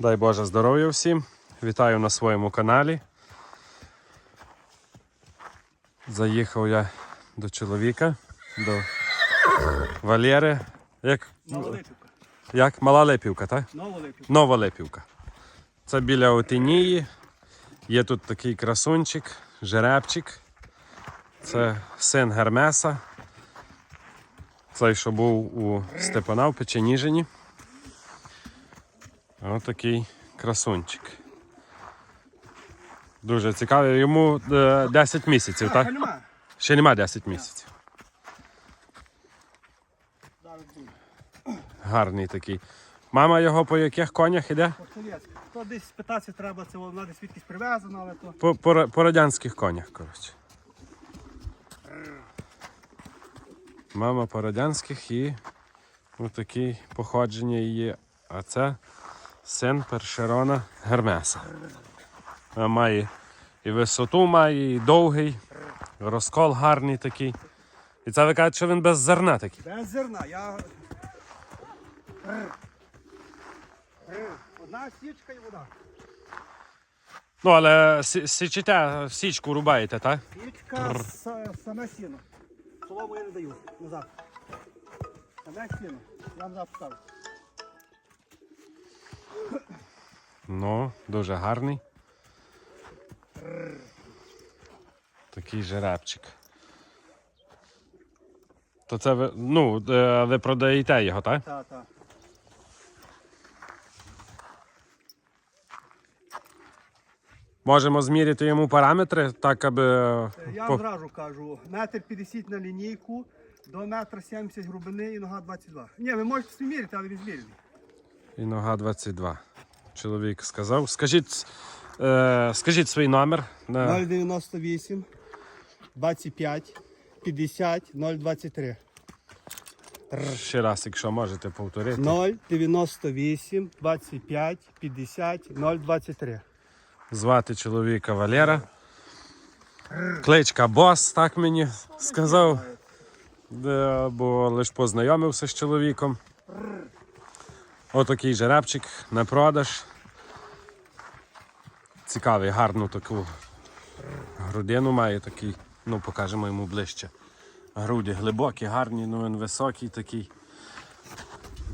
Дай Боже здоров'я всім. Вітаю на своєму каналі. Заїхав я до чоловіка, до Валєри. Як, Новолипівка. як мала Лепівка, так? Новолипівка. Нова Лепівка. Це біля Отинії. Є тут такий красунчик, жеребчик. Це син Гермеса. Цей, що був у Степана в Печеніжині. Ось такий красунчик. Дуже цікавий. Йому е, 10 місяців, Так? Ще нема 10 місяців. Гарний такий. Мама його по яких конях іде? Портулецька. То десь спитатися треба, це вона десь звідкись привезена, але то. По, по, по радянських конях, коротше. Мама по радянських і ось такі походження її. А це син Першерона Гермеса. А Має і висоту має, і довгий, розкол гарний такий. І це ви кажете, що він без зерна такий. Без зерна. Я. Одна січка і вода. Ну, але сі- січете, січку рубаєте, так? Січка, саме сіно. Солому я не даю. Назад. Саме сіно. Я назад ставлю. Ну, дуже гарний. Такий жеребчик. То це ви, ну, е, ви продаєте його, так? Так, так. Можемо зміряти йому параметри, так аби. е, Я по- вам зразу кажу, метр 50 на лінійку, до метра 70 грубини і нога 22. Ні, ви можете собі міряти, але він зміряний. І нога 22. Чоловік сказав. Скажіть, е, скажіть свій номер. На... 098 25 50 023. Ще раз, якщо можете повторити. 098 25 50 023. Звати чоловіка Валера. Кличка Бос, так мені сказав. Де, бо лише познайомився з чоловіком. Отакий жеребчик на продаж. Цікавий, гарну таку грудину має такий. Ну, покажемо йому ближче. Груді глибокі, гарні, ну він високий такий.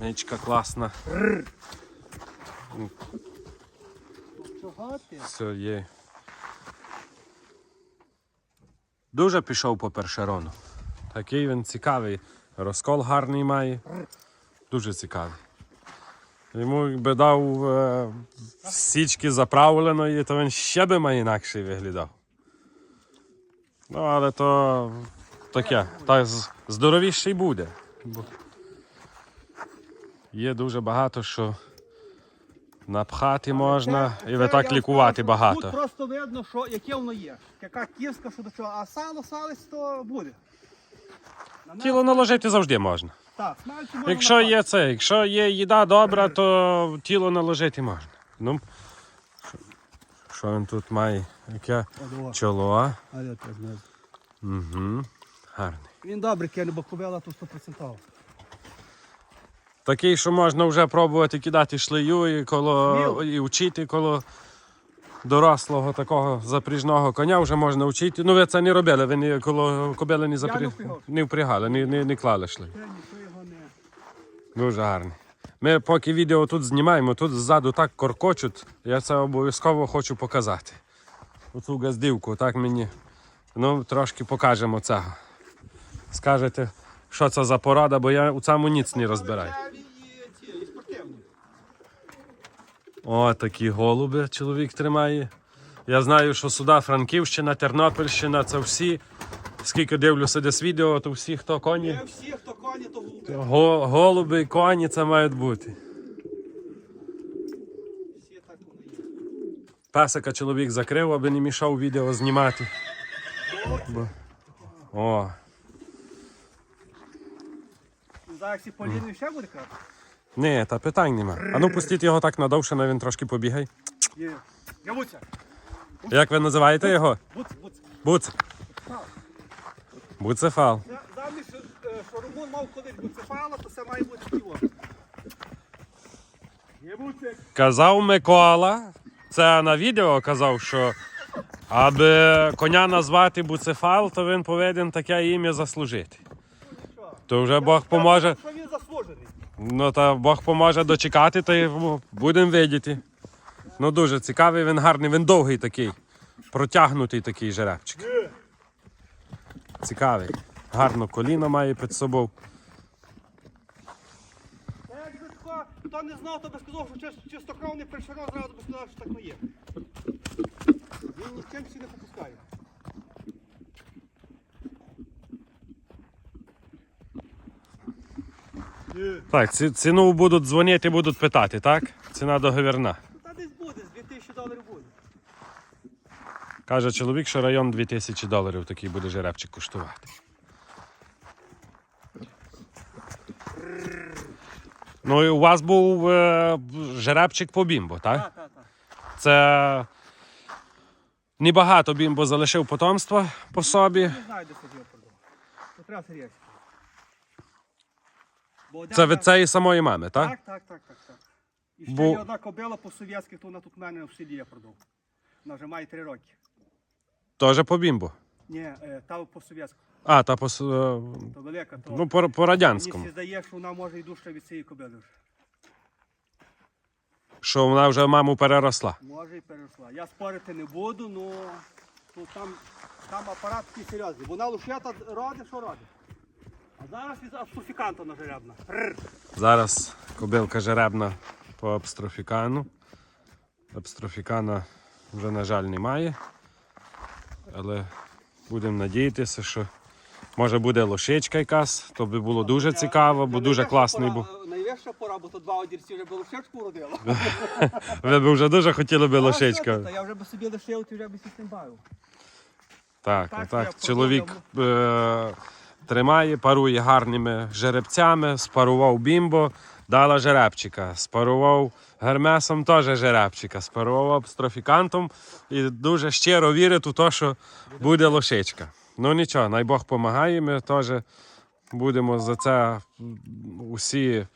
Мичка класна. Все є. Дуже пішов по першерону. Такий він цікавий. Розкол гарний має. Дуже цікавий. Йому якби дав е, січки заправленої, то він ще би має інакший виглядав. Ну, але то таке. Та з- здоровіший буде. Бо є дуже багато що напхати можна, і ви так лікувати скажу, багато. Тут просто видно, що яке воно є. Яка кістка, що до чого, а сало, салець, то буде. На Тіло наложити завжди можна. Так, можна Якщо напасти. є це, якщо є їда добра, то тіло наложити можна. Ну, що- що він тут має? Яке О, чоло? а я теж не- Угу. Гарний. Він добрий, кине, бо кобила тут 100%. Такий, що можна вже пробувати кидати шлею і коло Сміло. і вчити коло дорослого такого запріжного коня вже можна вчити. Ну ви це не робили, ви не, коло кобили не, запрі... впрягав. не впрягали, не, не, не клали шлею. Дуже гарний. Ми поки відео тут знімаємо, тут ззаду так коркочуть, я це обов'язково хочу показати. Оцю газдівку, так мені. Ну, трошки покажемо цього. Скажете, що це за порада, бо я у цьому ніц не розбираю. О, такі голуби чоловік тримає. Я знаю, що сюди Франківщина, Тернопільщина, це всі. Скільки дивлюся десь відео, то всі, хто коні. Всі, хто коні, то голуби. Го- голуби і коні це мають бути. Песика чоловік закрив, аби не мішав відео знімати. Бо- О, Зараз ці поліни ще буде крати? ні, та питань нема. А ну пустіть його так надовше, на він трошки побігай. Є. Явуться. Як ви називаєте його? Буц, буц. Буц. Буцефал. Це Замість, що, е, що Румун мав колись буцефала, то це має бути піво. Казав Микола, це на відео казав, що аби коня назвати буцефал, то він повинен таке ім'я заслужити. То вже Бог поможе. Що він заслужений? Ну та Бог поможе дочекати, то й будемо видіти. Ну дуже цікавий, він гарний, він довгий такий. Протягнутий такий жеребчик. Цікавий. Гарно коліно має під собою. Хто, не знав, то би сказав, що чис- чистокровний першерон, зразу би сказав, що так не є. Він ні з чим всі не попускає. Так, ці- ціну будуть дзвонити, будуть питати, так? Ціна договірна. Та десь буде, з 2000 доларів буде. Каже чоловік, що район 2000 доларів такий буде жеребчик коштувати. Ну і у вас був е, жеребчик по бімбо, так? Так, так, так. Це небагато бімбо залишив потомства по собі. Не знаю, де сидів продав. То треба. Бо один Це від цієї самої мами, так? Так, так, так, так, так. І ще Бо- є одна кобила по-совєтськи, то вона тут в мене в селі я продав. Вона вже має три роки. Теж по бімбо. Ні, е, та по-совєтську. А, та по, е, То велика, то ну, по, по мені радянському. всі здає, що вона може і дужче від цієї кобили вже. Що вона вже маму переросла. Може і перейшла. Я спорити не буду, але тут там, там апарат такий серйозний. Вона лушета ради, що ради. А зараз від абсурфіканта нажеребна. Зараз кобилка жеребна по абстрофікану. Абстрофікана вже, на жаль, немає. Але будемо надіятися, що може буде лошичка якась, то би було дуже цікаво, бо дуже класний був. Найвища пора, бо то два одірці вже би лошечку родила. Ви б вже дуже хотіли би А що лошичка. ти, Та я вже би собі лишив, ти вже би з цим бавив. Так, Так, так. Чоловік е- тримає, парує гарними жеребцями, спарував бімбо, дала жеребчика. Спарував гермесом теж жеребчика, спарував абстрофікантом і дуже щиро вірить у те, що буде лошичка. Ну нічого, най Бог допомагає, ми теж будемо за це усі.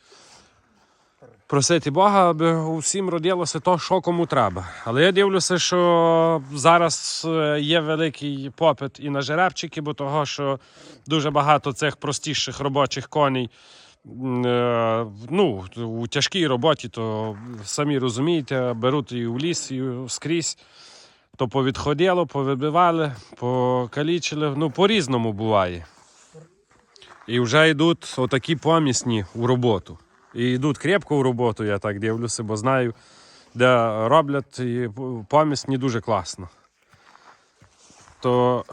Просити Бога, аби усім родилося то, що кому треба. Але я дивлюся, що зараз е, є великий попит і на жеребчики, бо того, що дуже багато цих простіших робочих коней. е, Ну, у тяжкій роботі, то самі розумієте, беруть і в ліс, і скрізь. То повідходило, повибивали, покалічили. Ну, по-різному буває. І вже йдуть отакі помісні у роботу. І йдуть крепко у роботу, я так дивлюся, бо знаю, де роблять і помісні дуже класно. То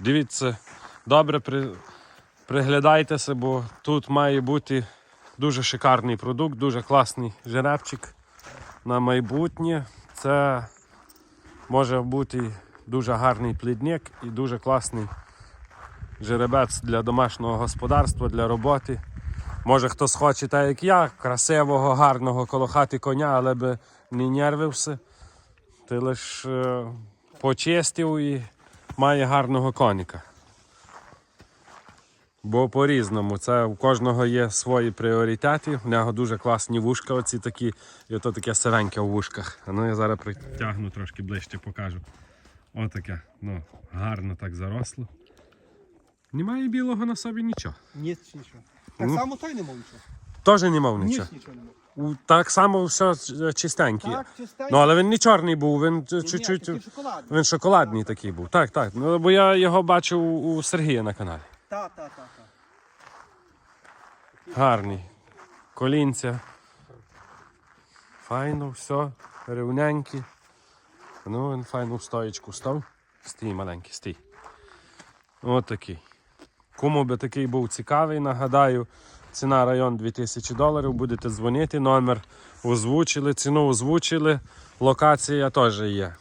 дивіться, добре при, приглядайтеся, бо тут має бути дуже шикарний продукт, дуже класний жеребчик на майбутнє. Це може бути дуже гарний плідник і дуже класний жеребець для домашнього господарства, для роботи. Може хтось хоче, так як я, красивого, гарного коло хати коня, але би не нервився. Ти лише е, почистив і має гарного коніка. Бо по-різному. Це у кожного є свої пріоритети. У нього дуже класні вушка, оці такі, і ото таке сиреньке в вушках. А ну я зараз притягну трошки ближче, покажу. Отаке, ну, гарно так заросло. Немає білого на собі нічого. Ніч нічого. Так само той не мав нічого. Теж не мав нічого. Ніч нічого не мав. У- Так само все е, чистенький. Так. Ну, але він не чорний був, він е, чуть-чуть. такий шоколадний. Він шоколадний такий був. Так, так. Ну, бо я його бачив у Сергія на каналі. Так, так, так, так. Гарний. Колінця. Файно, все, рівненький. Ну, він файну стоєчку став. Стій маленький, стій. От такий. Кому би такий був цікавий, нагадаю, ціна район 2000 доларів. Будете дзвонити, номер озвучили, ціну озвучили. Локація теж є.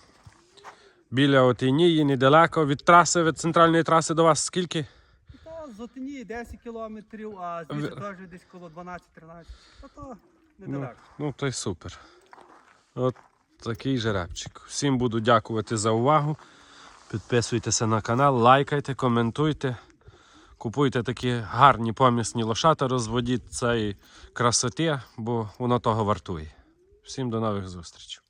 Біля Отинії, недалеко. Від траси, від центральної траси до вас скільки? То з Отині 10 кілометрів, а звідси теж десь коло 12-13. Та то Ну, недалеко. ну то й супер. От такий жеребчик. Всім буду дякувати за увагу. Підписуйтеся на канал, лайкайте, коментуйте. Купуйте такі гарні помісні лошата, розводіть цієї красоти, бо воно того вартує. Всім до нових зустрічей.